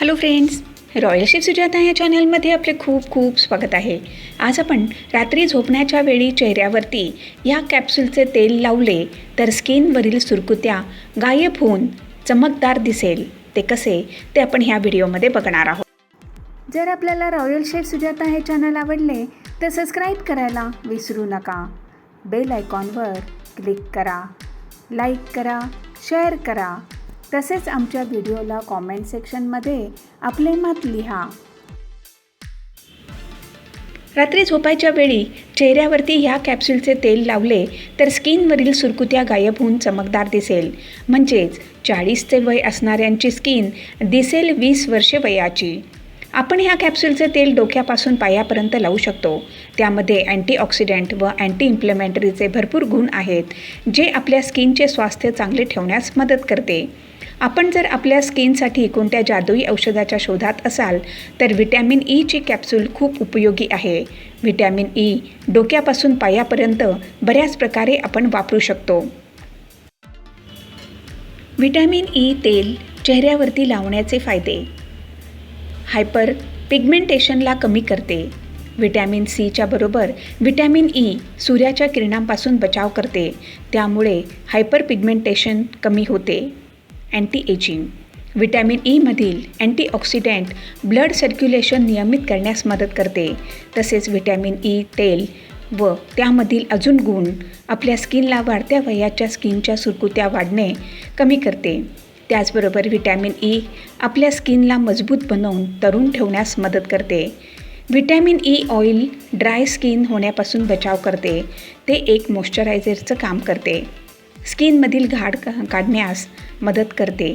Hello friends royal chef Sujata या चॅनलमध्ये आपले खूप खूप स्वागत आहे. आज आपण रात्री झोपण्याच्या वेळी चेहऱ्यावरती या कॅप्सूलचे तेल लावले तर स्किनवरील सुरकुत्या गायब होऊन चमकदार दिसेल. ते कसे? ते आपण ह्या व्हिडिओमध्ये बघणार आहोत. जर आपल्याला रॉयल शेफ सुजाता हे चॅनल आवडले तर सबस्क्राईब करायला विसरू नका. बेल आयकॉनवर क्लिक करा. लाईक करा. शेअर करा. तसेच आमच्या व्हिडिओला कॉमेंट सेक्शनमध्ये आपले मत लिहा. रात्री झोपायच्या वेळी चेहऱ्यावरती ह्या कॅप्सूलचे तेल लावले तर स्किनवरील सुरकुत्या गायब होऊन चमकदार दिसेल. म्हणजेच चाळीसचे वय असणाऱ्यांची स्किन दिसेल वीस वर्षे वयाची. आपण ह्या कॅप्सूलचे तेल डोक्यापासून पायापर्यंत लावू शकतो. त्यामध्ये अँटीऑक्सिडंट व अँटी इम्प्लेमेंटरीचे भरपूर गुण आहेत जे आपल्या स्किनचे स्वास्थ्य चांगले ठेवण्यास मदत करते. आपण जर आपल्या स्किनसाठी कोणत्या जादुई औषधाच्या शोधात असाल तर व्हिटॅमिन e ईची कॅप्सूल खूप उपयोगी आहे. व्हिटॅमिन ई डोक्यापासून पायापर्यंत बऱ्याच प्रकारे आपण वापरू शकतो. व्हिटॅमिन ई तेल चेहऱ्यावरती लावण्याचे फायदे. हायपर पिगमेंटेशनला कमी करते. व्हिटॅमिन सीच्या बरोबर व्हिटॅमिन ई सूर्याच्या किरणांपासून बचाव करते. त्यामुळे हायपर पिगमेंटेशन कमी होते. अँटी एजिंग व्हिटॅमिन ईमधील अँटीऑक्सिडंट ब्लड सर्क्युलेशन नियमित करण्यास मदत करते. तसेच व्हिटॅमिन ई e, तेल व त्यामधील अजून गुण आपल्या स्किनला वाढत्या वयाच्या स्किनच्या सुरकुत्या वाढणे कमी करते. त्याचबरोबर व्हिटॅमिन ई e आपल्या स्किनला मजबूत बनवून तरुण ठेवण्यास मदत करते. Vitamin E oil dry skin होण्यापासून बचाव करते. ते एक मॉइश्चरायझरचं काम करते. स्किनमधील घाड का काढण्यास मदत करते.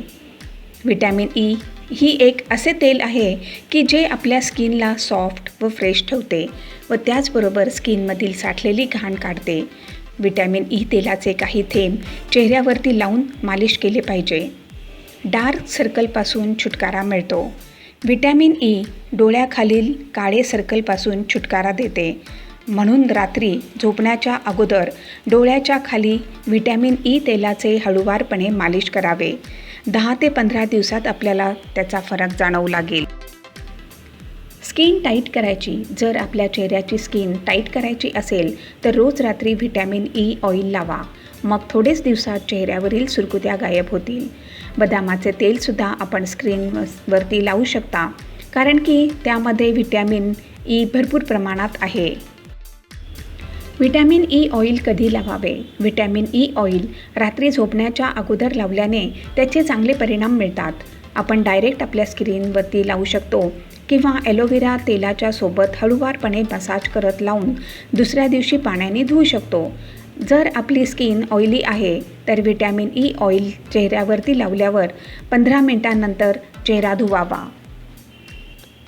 व्हिटॅमिन ई ही एक असे तेल आहे की जे आपल्या स्किनला सॉफ्ट व फ्रेश ठेवते व त्याचबरोबर स्किनमधील साठलेली घाण काढते. व्हिटॅमिन ई तेलाचे काही थेंब चेहऱ्यावरती लावून मालिश केले पाहिजे. डार्क सर्कलपासून छुटकारा मिळतो. व्हिटॅमिन ई डोळ्याखालील काळे सर्कलपासून छुटकारा देते. म्हणून रात्री झोपण्याच्या अगोदर डोळ्याच्या खाली व्हिटॅमिन ई तेलाचे हळूवारपणे मालिश करावे. दहा ते पंधरा दिवसात आपल्याला त्याचा फरक जाणवू लागेल. स्किन टाईट करायची. जर आपल्या चेहऱ्याची स्किन टाईट करायची असेल तर रोज रात्री व्हिटॅमिन ई ऑइल लावा. मग थोडेच दिवसात चेहऱ्यावरील सुरकुत्या गायब होतील. बदामाचे तेलसुद्धा आपण स्क्रीनवरती लावू शकता कारण की त्यामध्ये व्हिटॅमिन ई भरपूर प्रमाणात आहे. व्हिटॅमिन ई ऑइल कधी लावावे? व्हिटॅमिन ई ऑइल रात्री झोपण्याच्या अगोदर लावल्याने त्याचे चांगले परिणाम मिळतात. आपण डायरेक्ट आपल्या स्क्रीनवरती लावू शकतो किंवा ॲलोवेरा तेलाच्या सोबत हळूवारपणे मसाज करत लावून दुसऱ्या दिवशी पाण्याने धुवू शकतो. जर आपली स्किन ऑइली आहे तर व्हिटॅमिन ई ऑइल चेहऱ्यावरती लावल्यावर पंधरा मिनटानंतर चेहरा धुवावा.